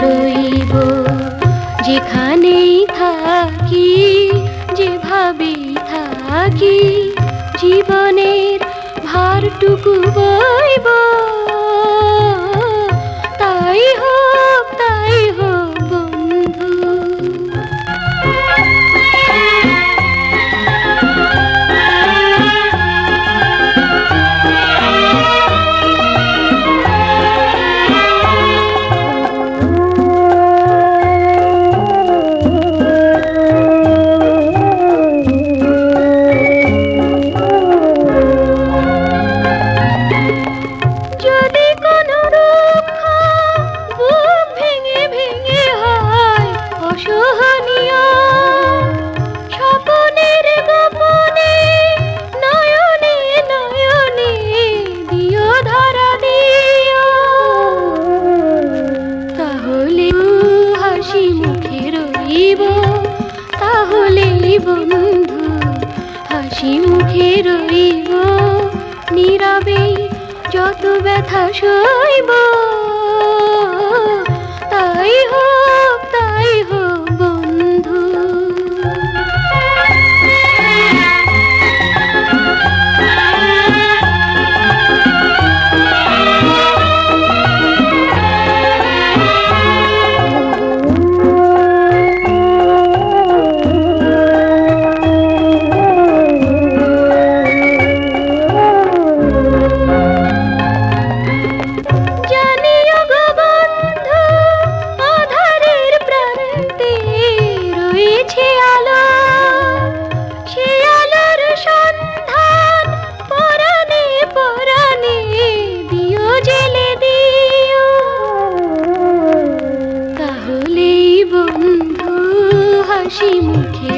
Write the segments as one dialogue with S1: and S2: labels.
S1: রইব। যেখানেই থাকি যেভাবেই থাকি জীবনের ভারটুকু বইব। বন্ধু হাসি মুখে রইব নীরবেই যত ব্যথা সইব।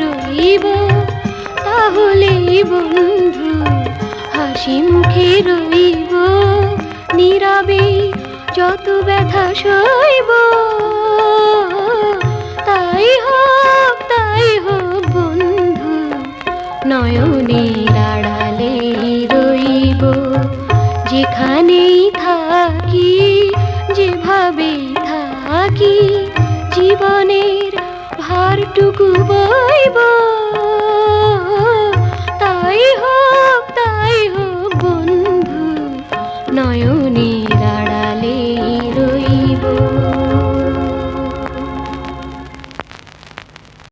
S1: রইব তাহলেই বন্ধু হাসি মুখে রইব। নীরবে যত ব্যথা সইব, তাই হোক তাই হোক বন্ধু, নয়নের আড়ালে রইব। যেখানেই থাকি যেভাবেই থাকি জীবনের টুকু বইব।